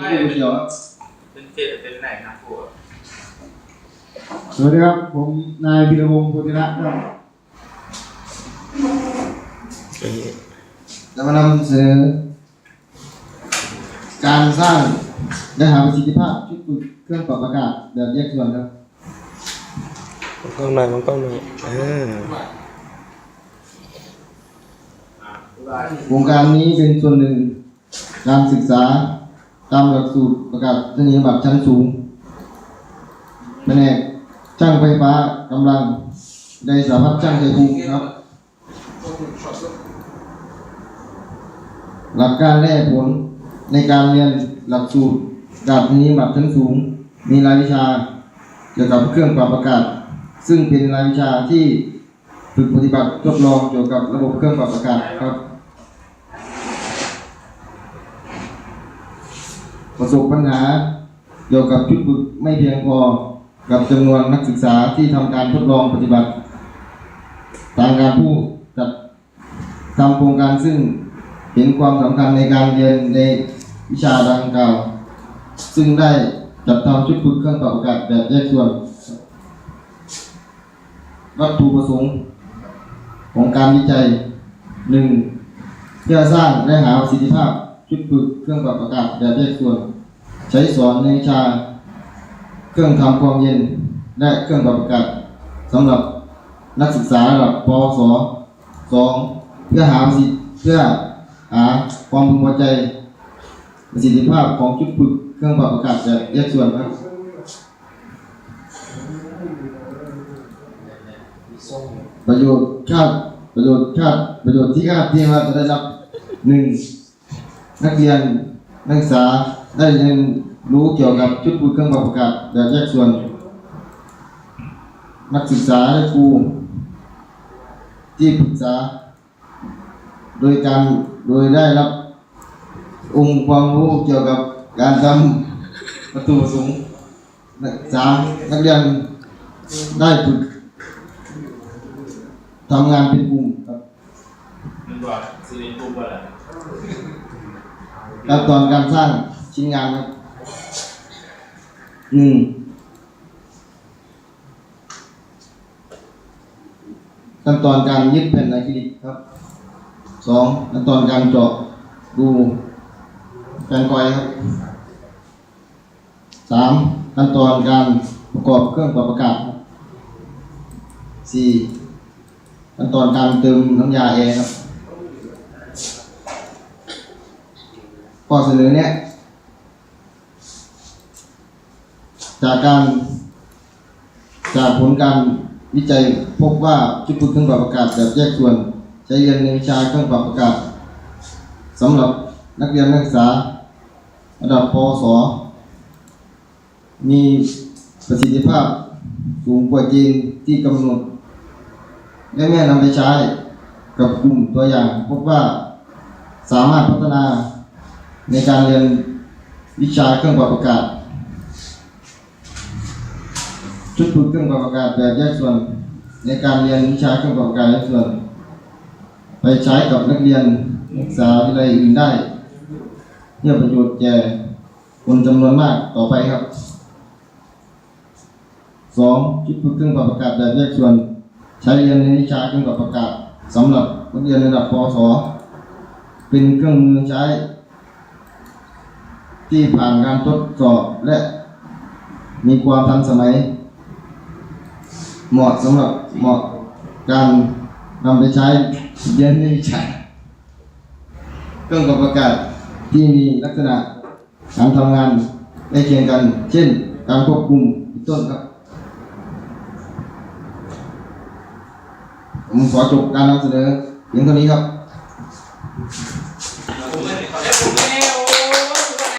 ผู้เขียวครับเป็นเจ็ดเป็นไหนนะครูสวัสดีครับ ผมนายพิรพงศ์พุทธิระครับจะมานำเสนอการสร้างและหาประสิทธิภาพชุดฝึกเครื่องปรับอากาศแบบแยกส่วนครับมองกล้องหน่อยมองกล้องหน่อยอ่าโครงการนี้เป็นส่วนหนึ่งการศึกษา ตามหลักสูตรประกาศนียบัตรชั้นสูงแผนกช่างไฟฟ้ากำลังในสาพัฒน์ช่างไฟภูมิครับ หลักการและผลในการเรียนหลักสูตรประกาศนียบัตรชั้นสูง มีรายวิชาเกี่ยวกับเครื่องปรับอากาศ ซึ่งเป็นรายวิชาที่ฝึกปฏิบัติทดลองเกี่ยวกับระบบเครื่องปรับอากาศครับ ประสบปัญหาเกี่ยวกับชุดฝึกไม่เพียงพอกับจำนวนนักศึกษาที่ทำการทดลองปฏิบัติ ทางการผู้จัดทำโครงการซึ่งเห็นความสำคัญในการเรียนในวิชาดังกล่าว ซึ่งได้จัดทำชุดฝึกเครื่องปรับอากาศแบบแยกส่วน วัตถุประสงค์ของการวิจัยหนึ่งเพื่อสร้างและหาประสิทธิภาพชุดฝึกเครื่องปรับอากาศแบบแยกส่วน ใช้สอนในวิชา เครื่องทำความเย็น และเครื่องปรับอากาศสำหรับนักศึกษาระดับปวสสองเพื่อหาประสิทธิเพื่อหาความพึงพอใจประสิทธิภาพของชุดฝึกเครื่องปรับอากาศแบบแยกส่วนครับประโยชน์คาดประโยชน์คาดประโยชน์ที่คาดที่ว่าจะได้รับหนึ่งนักเรียนนักศึกษา ได้เรียนรู้เกี่ยวกับชุดฝึกเครื่องปรับอากาศแบบแยกส่วน นักศึกษาและครูที่ปรึกษา โดยการโดยได้รับ องค์ความรู้เกี่ยวกับการทำประตูประสูงค์สามนักเรียนได้ฝึกทำงานเป็นกลุ่มครับมันบอกซีรีส์กูบ่ล่ะขั้นตอนการสร้าง ชิ้นงานครับหนึ่งขั้นตอนการยึดแผ่นอะคริลิกครับสองขั้นตอนการเจาะรูแผ่นกอยครับสามขั้นตอนการประกอบเครื่องปรับอากาศสี่ขั้นตอนการเติมน้ำยาแอร์ครับข้อเสนอเนี่ย จากการจากผลการวิจัยพบว่าชุดฝึกเครื่องปรับอากาศแบบแยกส่วน ใช้เรียนในวิชาเครื่องปรับอากาศสำหรับนักเรียนนักศึกษาระดับปสมีประสิทธิภาพสูงกว่าเกณฑ์ที่กำหนด และเมื่อนำไปใช้กับกลุ่มตัวอย่าง พบว่าสามารถพัฒนาในการเรียนวิชาเครื่องปรับอากาศ ชุดฝึกเครื่องปรับอากาศแบบแยกส่วน ในการเรียนวิชาเครื่องปรับอากาศแยกส่วน ไปใช้กับนักเรียนนักศึกษาวิทยาลัยอื่นได้เพื่อประโยชน์แก่คนจำนวนมากต่อไปครับสองชุดฝึกเครื่องปรับอากาศแบบแยกส่วน ใช้เรียนในวิชาเครื่องปรับอากาศสำหรับนักเรียนระดับปวสเป็นเครื่องมือใช้ ที่ผ่านการทดสอบและมีความทันสมัย เหมาะสำหรับเหมาะการนำไปใช้เย็นนในวิชาเครื่องปรับอากาศที่มีลักษณะการทำงานใกล้เคียงกัน เช่น การควบคุมต้นครับผมขอจบการนำเสนอเพียงเท่านี้ครับ